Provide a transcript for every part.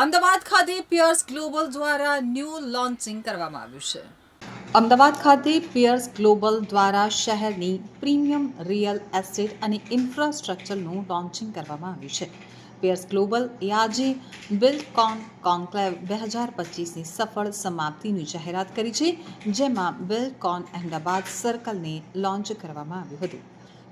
અમદાવાદ ખાતે Peers Global દ્વારા new launching કરવામાં આવ્યું છે. અમદાવાદ ખાતે પિયર્સ ગ્લોબલ દ્વારા શહેરની પ્રીમિયમ રિયલ એસ્ટેટ અને ઇન્ફ્રાસ્ટ્રક્ચરનું લોન્ચિંગ કરવામાં આવ્યું છે. પિયર્સ ગ્લોબલ એ આજે બિલ્ડકોન કોન્ક્લેવ બે હજાર પચીસની સફળ સમાપ્તિની જાહેરાત કરી છે, જેમાં બિલ્ડકોન અહેમદાબાદ સર્કલને લોન્ચ કરવામાં આવ્યું હતું.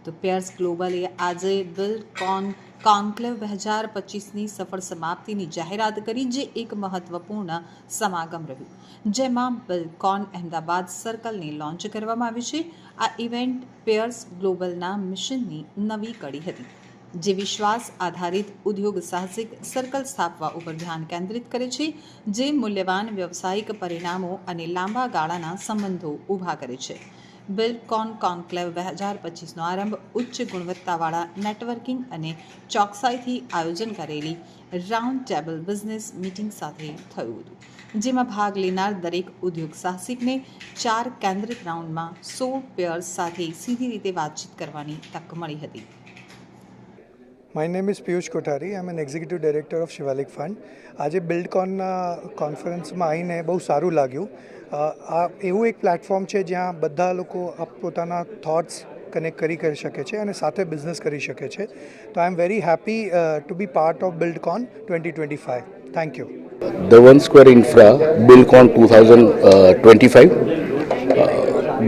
તો પેર્સ ગ્લોબલે આજે બિલ્ડકોન કોન્ક્લેવ બે હજાર પચીસની સફળ સમાપ્તિની જાહેરાત કરી, જે એક મહત્વપૂર્ણ સમાગમ રહ્યું. જેમાં બિલકોન અહેમદાબાદ સર્કલને લોન્ચ કરવામાં આવ્યું છે. આ ઇવેન્ટ પેયર્સ ગ્લોબલના મિશનની નવી કડી હતી, જે વિશ્વાસ આધારિત ઉદ્યોગ સાહસિક સર્કલ સ્થાપવા ઉપર ધ્યાન કેન્દ્રિત કરે છે, જે મૂલ્યવાન વ્યવસાયિક પરિણામો અને લાંબા ગાળાના સંબંધો ઊભા કરે છે. બિલ્ડકોન કોન્ક્લેવ બે હજાર પચીસનો આરંભ ઉચ્ચ ગુણવત્તાવાળા નેટવર્કિંગ અને ચોકસાઈથી આયોજન કરેલી રાઉન્ડ ટેબલ બિઝનેસ મીટિંગ સાથે થયું હતું, જેમાં ભાગ લેનાર દરેક ઉદ્યોગ સાહસિકને ચાર કેન્દ્રિત રાઉન્ડમાં સો પેયર્સ સાથે સીધી રીતે વાતચીત કરવાની તક મળી હતી. My name is Piyush Kothari am an executive director of Shivalik fund આજે બિલ્ડકોનના કોન્ફરન્સમાં આવીને બહુ સારું લાગ્યું. આ એવું એક પ્લેટફોર્મ છે જ્યાં બધા લોકો આપ પોતાના થોટ્સ કનેક્ટ કરી કરી શકે છે અને સાથે બિઝનેસ કરી શકે છે. તો I am very happy to be part of Buildcon twenty twenty five thank you the one square infra Buildcon two thousand twenty five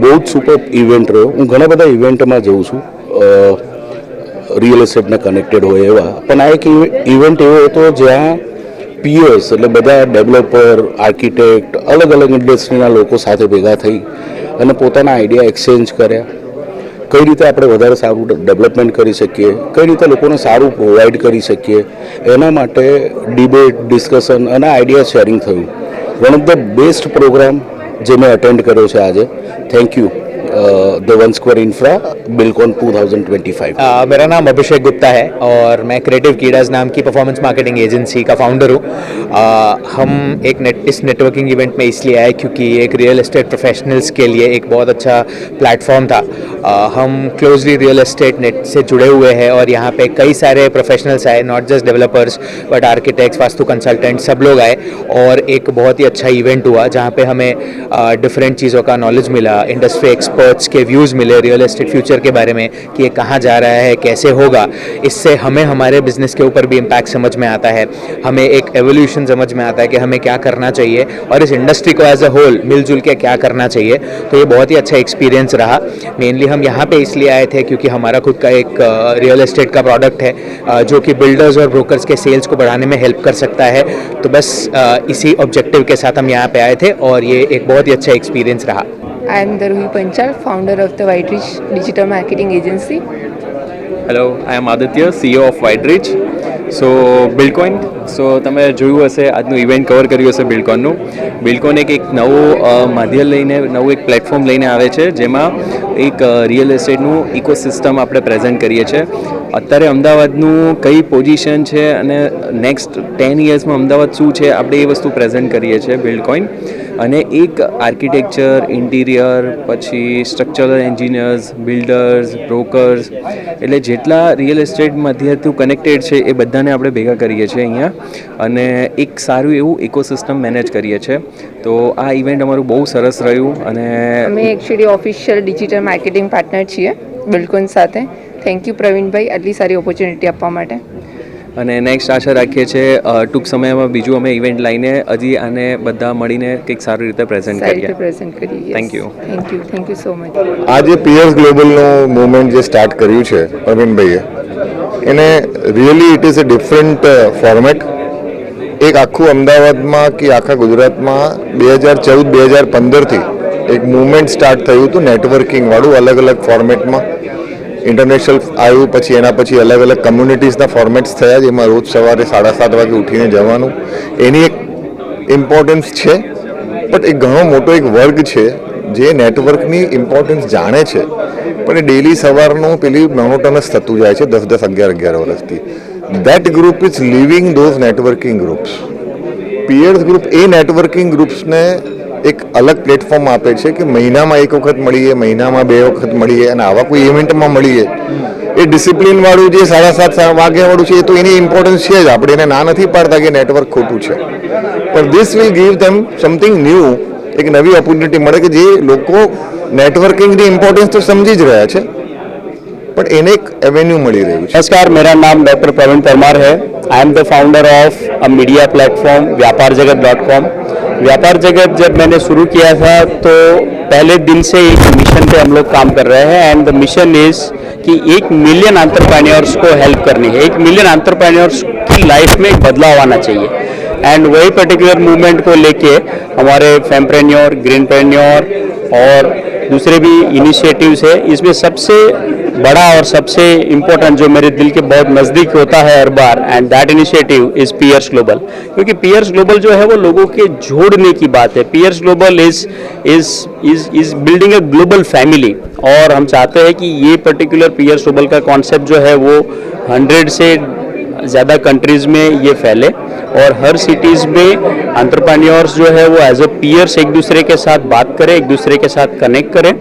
બહુ જ સુપર ઇવેન્ટ રહ્યો. હું ઘણા બધા ઇવેન્ટમાં જઉં છું. રિયલ એસ્ટેટને કનેક્ટેડ હોય એવા. પણ આ એક ઇવેન્ટ એવો હતો જ્યાં પીએસ એટલે બધા ડેવલપર, આર્કિટેક્ટ અલગ અલગ ઇન્ડસ્ટ્રીના લોકો સાથે ભેગા થઈ અને પોતાના આઈડિયા એક્સચેન્જ કર્યા. કઈ રીતે આપણે વધારે સારું ડેવલપમેન્ટ કરી શકીએ? કઈ રીતે લોકોને સારું પ્રોવાઈડ કરી શકીએ? એના માટે ડિબેટ, ડિસ્કશન અને આઈડિયા શેરિંગ થયું. One of the best program જે મેં અટેન્ડ કર્યો છે આજે. Thank you. The one square infra Buildcon 2025 मेरा नाम अभिषेक गुप्ता है और मैं क्रिएटिव कीडाज नाम की परफॉर्मेंस मार्केटिंग एजेंसी का फाउंडर हूँ। uh, हम एक नेट इस नेटवर्किंग इवेंट में इसलिए आए क्योंकि एक रियल एस्टेट प्रोफेशनल्स के लिए एक बहुत अच्छा प्लेटफॉर्म था। Uh, हम क्लोजली रियल एस्टेट नेट से जुड़े हुए हैं और यहाँ पे कई सारे प्रोफेशनल्स आए not just developers but architects vastu consultant सब लोग आए और एक बहुत ही अच्छा इवेंट हुआ जहाँ पे हमें डिफरेंट uh, चीज़ों का नॉलेज मिला इंडस्ट्री एक्सपर्ट एक्सपर्ट्स के व्यूज़ मिले रियल एस्टेट फ्यूचर के बारे में, कि ये कहाँ जा रहा है, कैसे होगा, इससे हमें, हमारे बिज़नेस के ऊपर भी इम्पैक्ट समझ में आता है। हमें एक एवोल्यूशन समझ में आता है कि हमें क्या करना चाहिए, और इस इंडस्ट्री को एज अ होल मिलजुल के क्या करना चाहिए। तो ये बहुत ही अच्छा एक्सपीरियंस रहा। मेनली हम यहाँ पर इसलिए आए थे क्योंकि हमारा खुद का एक रियल एस्टेट का प्रोडक्ट है जो कि बिल्डर्स और ब्रोकर्स के सेल्स को बढ़ाने में हेल्प कर सकता है। तो बस इसी ऑब्जेक्टिव के साथ हम यहाँ पे आए थे, और ये एक बहुत ही अच्छा एक्सपीरियंस रहा। I am Daruhi Panchal, founder of the White Ridge Digital Marketing Agency. Hello I Aditya, CEO CEO of Ridge. So Buildcon so તમે જોયું હશે આજનું ઇવેન્ટ કવર કર્યું હશે બિલકોનનું બિલકોન એક એક નવું માધ્યમ લઈને નવું એક પ્લેટફોર્મ લઈને આવે છે જેમાં એક રિયલ એસ્ટેટનું ઇકોસિસ્ટમ આપણે પ્રેઝન્ટ કરીએ છીએ. અત્યારે અમદાવાદનું કઈ પોઝિશન છે અને નેક્સ્ટ ટેન યર્સમાં અમદાવાદ શું છે, આપણે એ વસ્તુ પ્રેઝન્ટ કરીએ છીએ બિલ્ડકોઇન અને એક આર્કિટેક્ચર ઇન્ટિરિયર પછી સ્ટ્રક્ચરલ એન્જિનિયર્સ બિલ્ડર્સ બ્રોકર્સ એટલે જેટલા રિયલ એસ્ટેટ મધ્યથી કનેક્ટેડ છે, એ બધાને આપણે ભેગા કરીએ છીએ અહીંયા. અને એક સારું એવું ઇકોસિસ્ટમ મેનેજ કરીએ છીએ. તો આ ઇવેન્ટ અમારું બહુ સરસ રહ્યું અને અમે actually official digital marketing partner છીએ બિલકુલ સાથે. થેન્ક યુ પ્રવીણભાઈ આટલી સારી ઓપોર્ચ્યુનિટી આપવા માટે. અને નેક્સ્ટ આશા રાખીએ છીએ ટૂંક સમયમાં બીજું અમે ઇવેન્ટ લઈને હજી આને બધા મળીને કંઈક સારી રીતે પ્રેઝન્ટ કરીએ. પ્રેઝન્ટ કરીએ thank you thank you thank you so much આજે પીએસ ગ્લોબલનું મુવમેન્ટ જે સ્ટાર્ટ કર્યું છે પ્રવીણભાઈએ એને really it is a different format એક આખું અમદાવાદમાં કે આખા ગુજરાતમાં બે હજાર ચૌદ, બે હજાર પંદરથી એક મુવમેન્ટ સ્ટાર્ટ થયું હતું નેટવર્કિંગવાળું અલગ અલગ ફોર્મેટમાં ઇન્ટરનેશનલ આવ્યું, પછી એના પછી અલગ અલગ કમ્યુનિટીઝના ફોર્મેટ્સ થયા જેમાં રોજ સવારે સાડા સાત વાગે ઉઠીને જવાનું. એની એક ઇમ્પોર્ટન્સ છે બટ એક ઘણો મોટો એક વર્ગ છે, જે નેટવર્કની ઇમ્પોર્ટન્સ જાણે છે. પણ એ ડેલી સવારનું પેલી મોનોટનસ થતું જાય છે, દસ દસ અગિયાર અગિયાર વર્ષથી. That group is living those networking groups Peers group A networking ગ્રુપ્સને એક અલગ પ્લેટફોર્મ આપે છે કે મહિનામાં એક વખત મળીએ, મહિનામાં બે વખત મળીએ અને આવા કોઈ ઇવેન્ટમાં મળીએ. એ ડિસિપ્લિનવાળું જે સાડા સાત વાગ્યાવાળું છે, એ તો એની ઇમ્પોર્ટન્સ છે જ. આપણે એને ના નથી પાડતા કે નેટવર્ક ખોટું છે. પણ this will give them something new એક નવી ઓપોર્ચ્યુનિટી મળે કે જે લોકો નેટવર્કિંગની ઇમ્પોર્ટન્સ તો સમજી જ રહ્યા છે. પણ એને એક એવેન્યુ મળી રહ્યું છે नमस्कार मेरा नाम डॉक्टर प्रवीण परमार है I am the founder of a media platform Vyapar Jagat dot com व्यापार जगत जब मैंने शुरू किया था तो पहले दिन से एक मिशन पे हम लोग काम कर रहे हैं एंड द मिशन इज कि एक मिलियन एंटरप्रेन्योर्स को हेल्प करनी है एक मिलियन एंटरप्रेन्योर्स की लाइफ में एक बदलाव आना चाहिए एंड वही पर्टिकुलर मूवमेंट को लेके हमारे फेमप्रेन्योर ग्रीनप्रेन्योर और दूसरे भी इनिशिएटिव्स है इसमें सबसे बड़ा और सबसे इम्पोर्टेंट जो मेरे दिल के बहुत नज़दीक होता है हर बार and that initiative is Peers Global क्योंकि पियर्स ग्लोबल जो है वो लोगों के जोड़ने की बात है। Peers Global is is is is building a global family और हम चाहते हैं कि ये पर्टिकुलर पियर्स ग्लोबल का कॉन्सेप्ट जो है वो हंड्रेड से ज़्यादा कंट्रीज़ में ये फैले, और हर सिटीज़ में एंटरप्रेन्योर्स जो है वो एज अ पियर्स एक दूसरे के साथ बात करें, एक दूसरे के साथ कनेक्ट करें,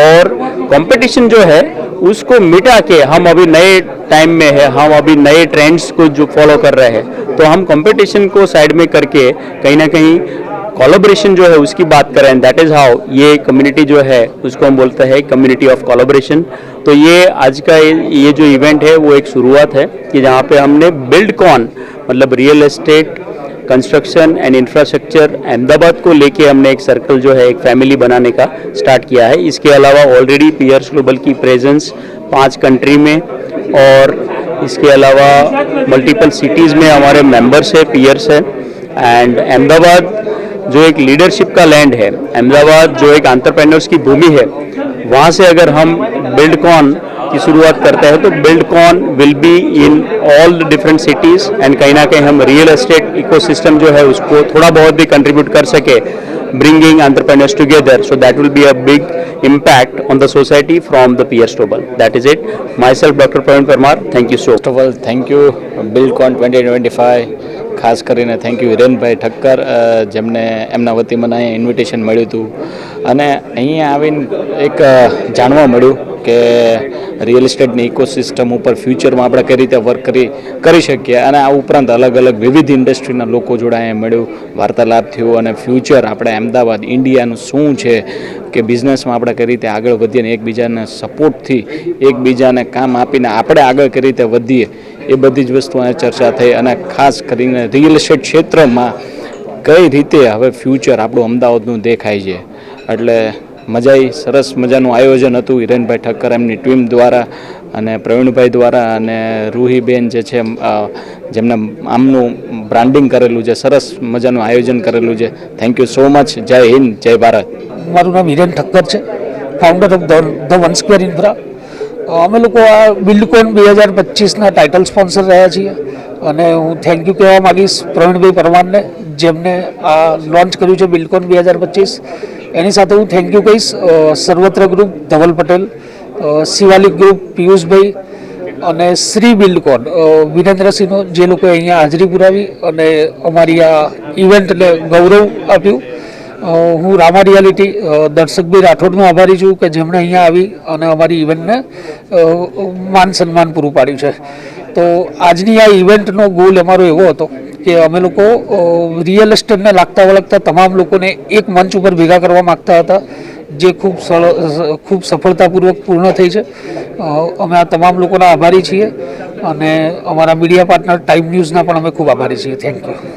और कंपटीशन जो है, उसको मिटा के हम अभी नए टाइम में है, हम अभी नए ट्रेंड्स को जो फॉलो कर रहे हैं तो हम कंपटीशन को साइड में करके कहीं ना कहीं कोलाब्रेशन जो है, उसकी बात करें दैट इज़ हाउ ये कम्युनिटी जो है, उसको हम बोलते हैं कम्युनिटी ऑफ़ कोलाब्रेशन तो ये आज का ये जो इवेंट है, वो एक शुरुआत है कि जहाँ पे हमने बिल्ड कॉन मतलब real estate construction and infrastructure Ahmedabad को लेके हमने एक सर्कल जो है, एक फैमिली बनाने का स्टार्ट किया है। इसके अलावा ऑलरेडी पियर्स ग्लोबल की प्रेजेंस पाँच कंट्री में और इसके अलावा मल्टीपल सिटीज़ में हमारे मेंबर्स है पियर्स है। एंड अहमदाबाद जो एक लीडरशिप का लैंड है अहमदाबाद जो एक एंटरप्रेन्योर्स की भूमि है, वहाँ से अगर हम बिल्ड कॉन की शुरुआत करते हैं तो Buildcon will be in all different cities and कहीं ना कहीं हम रियल एस्टेट इकोसिस्टम जो है उसको थोड़ा बहुत भी कंट्रीब्यूट कर सके bringing entrepreneurs together so that will be a big impact on the society from the peers global that is it myself dr praveen parmar thank you so first of all thank you Bilcon twenty twenty five ખાસ કરીને thank you હિરેનભાઈ ઠક્કર અ, જેમને એમના વતી મને અહીંયા invitation મળ્યું હતું અને અહીંયા આવીને એક અ, જાણવા મળ્યું કે રિયલ એસ્ટેટની ઇકોસિસ્ટમ ઉપર ફ્યુચરમાં આપણે કઈ રીતે વર્ક કરી કરી શકીએ? અને આ ઉપરાંત અલગ અલગ વિવિધ ઇન્ડસ્ટ્રીના લોકો જોડે અહીંયા મળ્યું, વાર્તાલાપ થયો અને ફ્યુચર આપણે અમદાવાદ ઇન્ડિયાનું શું છે કે બિઝનેસમાં આપણે કઈ રીતે આગળ વધીએ અને એકબીજાને સપોર્ટથી એકબીજાને કામ આપીને આપણે આગળ કઈ રીતે વધીએ, એ બધી જ વસ્તુઓની ચર્ચા થઈ અને ખાસ કરીને રિયલ એસ્ટેટ ક્ષેત્રમાં કઈ રીતે હવે ફ્યુચર આપણું અમદાવાદનું દેખાય છે? એટલે મજા આવી સરસ મજાનું આયોજન હતું. હિરેનભાઈ ઠક્કર એમની ટીમ દ્વારા અને પ્રવીણભાઈ દ્વારા અને રૂહીબેન જે છે જેમને આમનું બ્રાન્ડિંગ કરેલું છે, સરસ મજાનું આયોજન કરેલું છે. થેન્ક યુ સો મચ જય હિન્દ, જય ભારત. મારું નામ હિરેન ઠક્કર છે. Founder of the one square infra અમે લોકો આ બિલ્ડકોન બે હજાર પચીસના ટાઇટલ સ્પોન્સર રહ્યા છીએ. અને હું થેન્ક યુ કહેવા માગીશ પ્રવીણભાઈ પરમારને, જેમને આ લોન્ચ કર્યું છે બિલ્ડકોન બે હજાર પચીસ. એની સાથે હું થેન્ક યુ કહીશ. સર્વત્ર ગ્રુપ ધવલ પટેલ શિવાલિક ગ્રુપ પિયુષભાઈ અને શ્રી બિલ્ડકોન. વિરેન્દ્રસિંહનો જે લોકોએ અહીંયા હાજરી પુરાવી અને અમારી આ ઇવેન્ટને ગૌરવ આપ્યું. હું રામા રિયાલિટી દર્શકભાઈ રાઠોડનો આભારી છું કે જેમણે અહીંયા આવી અને અમારી ઇવેન્ટને માન સન્માન પૂરું પાડ્યું છે. તો આજની આ ઇવેન્ટનો ગોલ અમારો એવો હતો કે અમે લોકો રિયલ એસ્ટેટને લાગતા વળગતા તમામ લોકોને એક મંચ ઉપર ભેગા કરવા માગતા હતા, જે ખૂબ સરળ ખૂબ સફળતાપૂર્વક પૂર્ણ થઈ છે. અમે આ તમામ લોકોના આભારી છીએ અને અમારા મીડિયા પાર્ટનર ટાઈમ ન્યૂઝના પણ અમે ખૂબ આભારી છીએ. Thank you